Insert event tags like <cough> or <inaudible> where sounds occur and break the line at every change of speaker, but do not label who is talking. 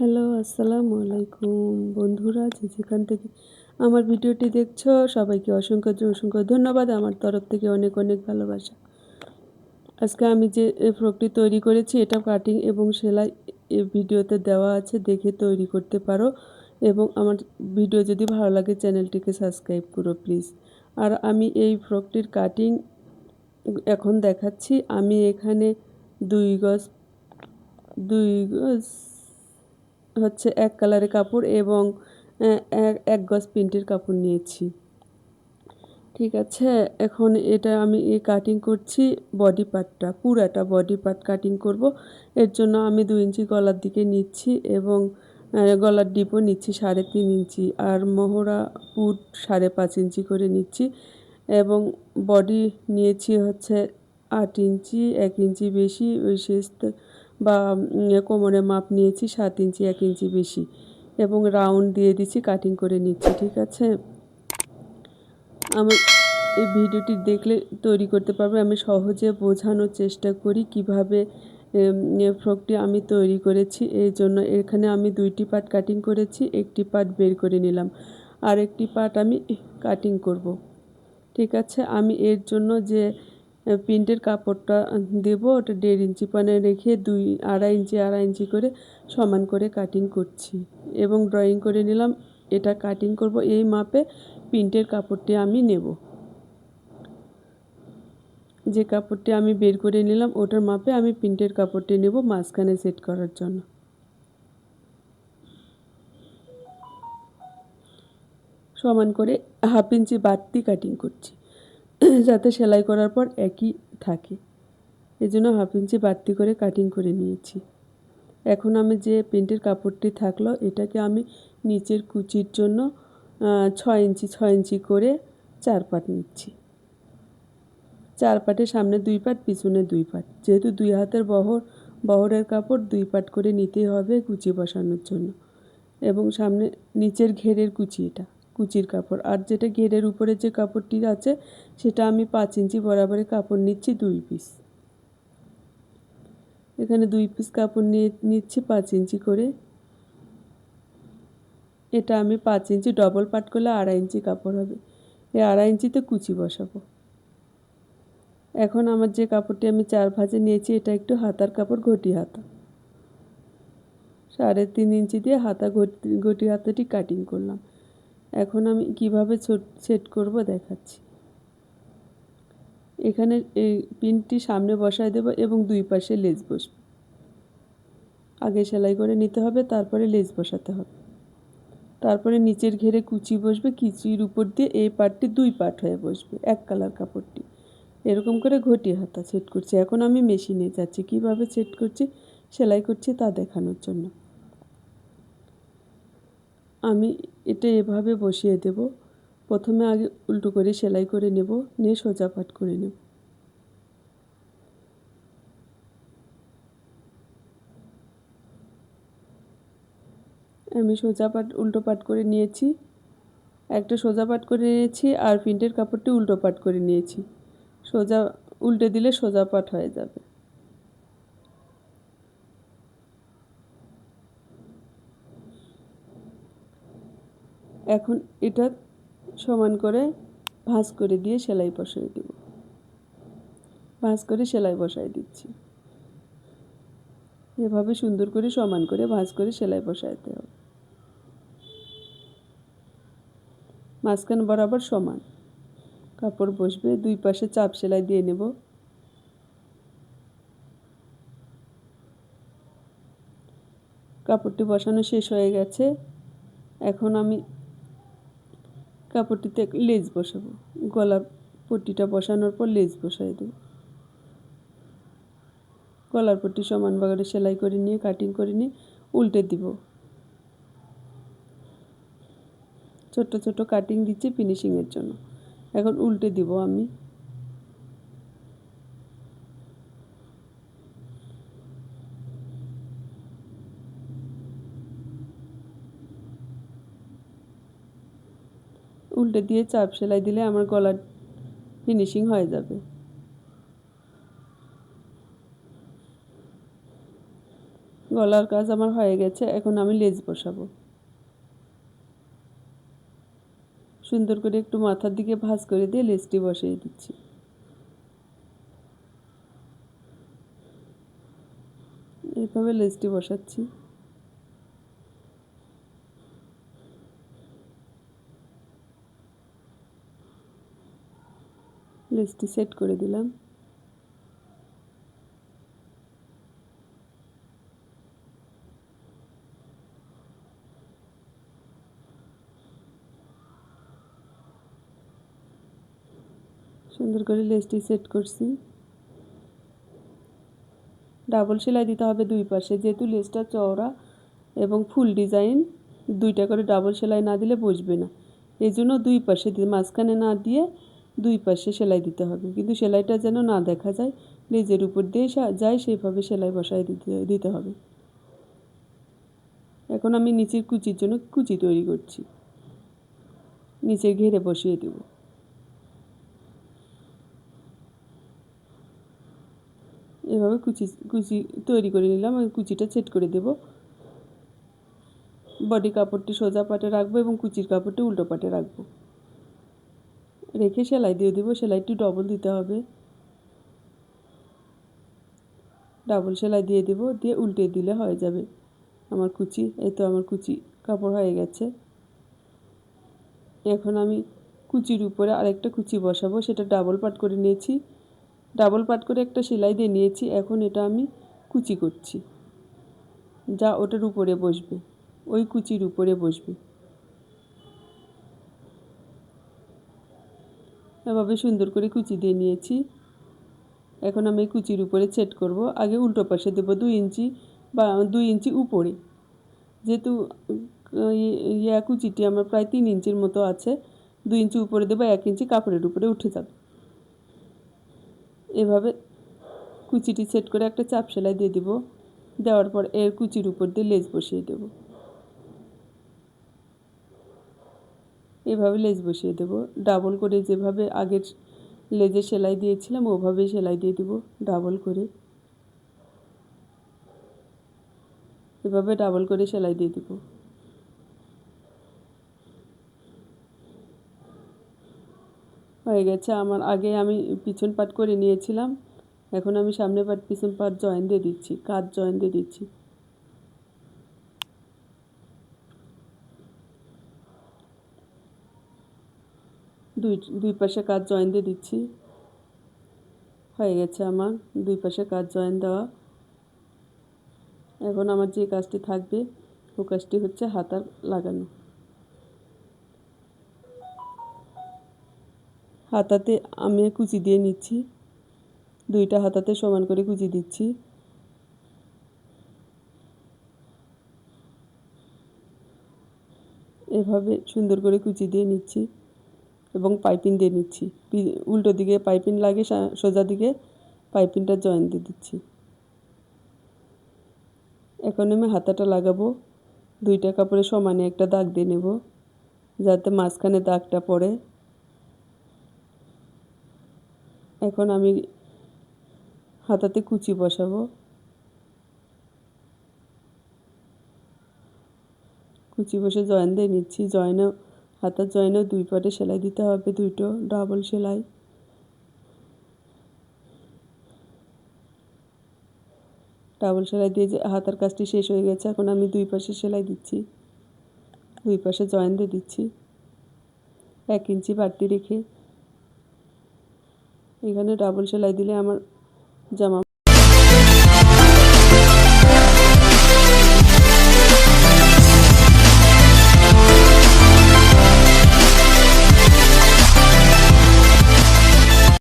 Hello, আসসালামু আলাইকুম। বন্ধুরা, যে যেখান থেকে আমার ভিডিওটি দেখছ, সবাইকে অসংখ্য অসংখ্য ধন্যবাদ। আমার তরফ থেকে অনেক অনেক ভালোবাসা। আজকে আমি যে ফ্রকটি তৈরি করেছি, এটা কাটিং এবং সেলাই ভিডিওতে দেওয়া আছে, দেখে তৈরি করতে পারো। এবং আমার ভিডিও যদি ভালো লাগে, চ্যানেলটিকে সাবস্ক্রাইব করো, প্লিজ। আর আমি এই ফ্রকটির কাটিং এখন দেখাচ্ছি। আমি এখানে দুই গজ দুই গজ হচ্ছে এক কালারের কাপড় এবং এক গজ প্রিন্টের কাপড় নিয়েছি। ঠিক আছে? এখন এটা আমি কাটিং করছি বডি পার্টটা পুরাটা বডি পার্ট কাটিং করব। এর জন্য আমি দু ইঞ্চি গলার দিকে নিচ্ছি এবং গলার ডিপও নিচ্ছি সাড়ে তিন ইঞ্চি আর মহড়া পুট সাড়ে পাঁচ ইঞ্চি করে নিচ্ছি এবং বডি নিয়েছি হচ্ছে আট ইঞ্চি, এক ইঞ্চি বেশি, ওই শেষ বা কোমরে মাপ নিয়েছি সাত ইঞ্চি, এক ইঞ্চি বেশি এবং রাউন্ড দিয়ে দিচ্ছি কাটিং করে নিচ্ছি, ঠিক আছে? আমার এই ভিডিওটি দেখলে তৈরি করতে পারবে। আমি সহজে বোঝানোর চেষ্টা করি কীভাবে ফ্রকটি আমি তৈরি করেছি। এই জন্য এখানে আমি দুইটি পার্ট কাটিং করেছি, একটি পার্ট বের করে নিলাম। আর একটি পার্ট আমি কাটিং করব, ঠিক আছে? আমি এর জন্য যে প্রিন্টের কাপড়টা দেব, ওটা দেড় ইঞ্চি পানে রেখে দুই, আড়াই ইঞ্চি আড়াই ইঞ্চি করে সমান করে কাটিং করছি এবং ড্রয়িং করে নিলাম। এটা কাটিং করব, এই মাপে প্রিন্টের কাপড়টি আমি নেব। যে কাপড়টি আমি বের করে নিলাম, ওটার মাপে আমি প্রিন্টের কাপড়টি নেব মাঝখানে সেট করার জন্য। সমান করে হাফ ইঞ্চি বাড়তি কাটিং করছি। <coughs> যাতে সেলাই করার পর একই থাকে। এই জন্য হাফ ইঞ্চি বাড়তি করে কাটিং করে নিয়েছি। এখন আমি যে প্রিন্টের কাপড়টি থাকল, এটাকে আমি নিচের কুচির জন্য ছয় ইঞ্চি ছয় ইঞ্চি করে চার পাট নিচ্ছি। চার পাটের সামনে দুই পাট, পিছনে দুই পাট। যেহেতু দুই হাতের বহর, বহরের কাপড়, দুই পাট করে নিতে হবে কুচি বসানোর জন্য। এবং সামনে, নিচের ঘেরের কুচি এটা। কুচির কাপড়। আর যেটা ঘেরের উপরে যে কাপড়টি আছে, সেটা আমি পাঁচ ইঞ্চি বরাবরে কাপড় নিচ্ছি দুই পিস এখানে দুই পিস কাপড় নিয়ে, নিচ্ছি পাঁচ ইঞ্চি করে। এটা আমি পাঁচ ইঞ্চি ডবল পাট করলে আড়াই ইঞ্চি কাপড় হবে। এই আড়াই ইঞ্চিতে কুচি বসাবো। এখন আমার যে কাপড়টি আমি চার ভাজে নিয়েছি, এটা একটু হাতার কাপড়, ঘটি হাতা। সাড়ে তিন ইঞ্চি দিয়ে হাতা, ঘটি ঘটি হাতাটি কাটিং করলাম। এখন আমি কীভাবে সেট করব দেখাচ্ছি। এখানে এই পিনটি সামনে বসায় দেব এবং দুই পাশে লেজ বসবে। আগে সেলাই করে নিতে হবে, তারপরে লেজ বসাতে হবে। তারপরে নিচের ঘেরে কুচি বসবে, কুচির উপর দিয়ে এই পার্টটি দুই পার্ট হয়ে বসবে, এক কালার কাপড়টি। এরকম করে ঘটি হাতা সেট করছি। এখন আমি মেশিনে যাচ্ছি, কীভাবে সেট করছি, সেলাই করছি তা দেখানোর জন্য। আমি এটা এভাবে বসিয়ে দেব। প্রথমে আগে উল্টো করে সেলাই করে নেব, নিয়ে সোজা পাট করে নেব। আমি সোজা পাট, উল্টো পাট করে নিয়েছি। একটা সোজা পাট করে নিয়েছি আর প্রিন্টের কাপড়টি উল্টো পাট করে নিয়েছি। সোজা, উল্টে দিলে সোজা পাট হয়ে যাবে। এখন এটা সমান করে ভাঁজ করে দিয়ে সেলাই বসাই দেব। ভাঁজ করে সেলাই বসাই দিচ্ছি। এভাবে সুন্দর করে সমান করে ভাঁজ করে সেলাই বসাইতে হবে। মাঝখান বরাবর সমান। কাপড় বসবে, দুই পাশে চাপ সেলাই দিয়ে নেব। কাপড়টি বসানো শেষ হয়ে গেছে। এখন আমি কাপড়টিতে লেজ বসাবো। গলার পট্টিটা বসানোর পর লেজ বসাই দেব। গলার পট্টি সমান বাগারে সেলাই করে নিয়ে কাটিং করে নিয়ে উল্টে দিব। ছোট্ট ছোট কাটিং দিচ্ছি ফিনিশিংয়ের জন্য। এখন উল্টে দিব আমি। উল্টে দিয়ে চাপ সেলাই দিলে আমার গলার ফিনিশিং হয়ে যাবে। গলার কাজ আমার হয়ে গেছে, এখন আমি লেজ বসাবো। সুন্দর করে একটু মাথার দিকে ভাঁজ করে দিয়ে লেজটি বসিয়ে দিচ্ছি। এইভাবে লেজটি বসাচ্ছি। লেজটি সেট করে দিলাম। সুন্দর করে লেসটি সেট করছি। ডাবল সেলাই দিতে হবে দুই পাশে, যেহেতু লেসটা চওড়া এবং ফুল ডিজাইন, দুইটা করে ডাবল সেলাই না দিলে বসবে না। এই জন্য দুই পাশে মাঝখানে না দিয়ে দুই পাশে সেলাই দিতে হবে। কিন্তু সেলাইটা যেন না দেখা যায়, লেজের উপর দিয়ে যায়, সেইভাবে সেলাই বসায় দিতে দিতে হবে। এখন আমি নিচের কুচির জন্য কুচি তৈরি করছি। নিচের ঘেরে বসিয়ে দেবো। এভাবে কুচি কুচি তৈরি করে নিলাম। আমি কুচিটা সেট করে দেব। বডি কাপড়টি সোজা পাটে রাখব এবং কুচির কাপড়টি উল্টো পাটে রাখব। রেখে সেলাই দিয়ে দেবো সেলাইটি ডবল দিতে হবে। ডাবল সেলাই দিয়ে দেব, দিয়ে উল্টে দিলে হয়ে যাবে। আমার কুচি, এই তো আমার কুচি কাপড় হয়ে গেছে। এখন আমি কুচির উপরে আরেকটা কুচি বসাবো, সেটা ডাবল পাট করে নিয়েছি। ডাবল পাট করে একটা সেলাই দিয়ে নিয়েছি, এখন এটা আমি কুচি করছি। যা ওটার উপরে বসবে, ওই কুচির উপরে বসবে। এভাবে সুন্দর করে কুচি দিয়ে নিয়েছি। এখন আমি কুচির উপরে সেট করব। আগে উল্টো পাশে দেবো দুই ইঞ্চি বা দুই ইঞ্চি উপরে। যেহেতু ইয়া কুচিটি আমার প্রায় তিন ইঞ্চির মতো আছে, দুই ইঞ্চি উপরে দেবো, এক ইঞ্চি কাপড়ের উপরে উঠে যাবে। এভাবে কুচিটি সেট করে একটা চাপ সেলাই দিয়ে দেবো। দেওয়ার পর এর কুচির উপর দিয়ে লেজ বসিয়ে দেব। এভাবে লেজ বসিয়ে দেব। ডাবল করে যেভাবে আগের লেজে সেলাই দিয়েছিলাম ওভাবে সেলাই দিয়ে দিব ডাবল করে। এভাবে ডাবল করে সেলাই দিয়ে দিব। হয়ে গেছে, আমার আগে আমি পিছন পাট করে নিয়েছিলাম, এখন আমি সামনে পাট, পিছন পাট জয়েন দিয়ে দিচ্ছি কাজ জয়েন দিয়ে দিচ্ছি। দুই দুই পাশে কাজ জয়েন দিয়ে দিচ্ছি। হয়ে গেছে আমার দুই পাশে কাজ জয়েন দেওয়া। এখন আমার যে কাজটি থাকবে, ও কাজটি হচ্ছে হাতার লাগানো। হাতাতে আমি কুচি দিয়ে নিচ্ছি। দুইটা হাতাতে সমান করে কুচি দিচ্ছি। এভাবে সুন্দর করে কুচি দিয়ে নিচ্ছি। এবং পাইপিং দিয়ে নিচ্ছি। উল্টো দিকে পাইপিং লাগে সোজা দিকে পাইপিংটা জয়েন দিয়ে দিচ্ছি। এখন আমি হাতাটা লাগাবো। দুইটা কাপড়ে সমানে একটা দাগ দিয়ে নেব, যাতে মাঝখানে দাগটা পড়ে। এখন আমি হাতাতে কুচি বসাবো। কুচি বসে জয়েন দিয়ে নিচ্ছি। জয়েনও হাতার জয়েনেও দুই পাটে সেলাই দিতে হবে দুইটো ডাবল সেলাই। ডাবল সেলাই দিয়ে যে হাতার কাজটি শেষ হয়ে গেছে, এখন আমি দুই পাশে সেলাই দিচ্ছি। দুই পাশে জয়েন দিয়ে দিচ্ছি। এক ইঞ্চি বাড়তি রেখে এখানে ডাবল সেলাই দিলে আমার জামা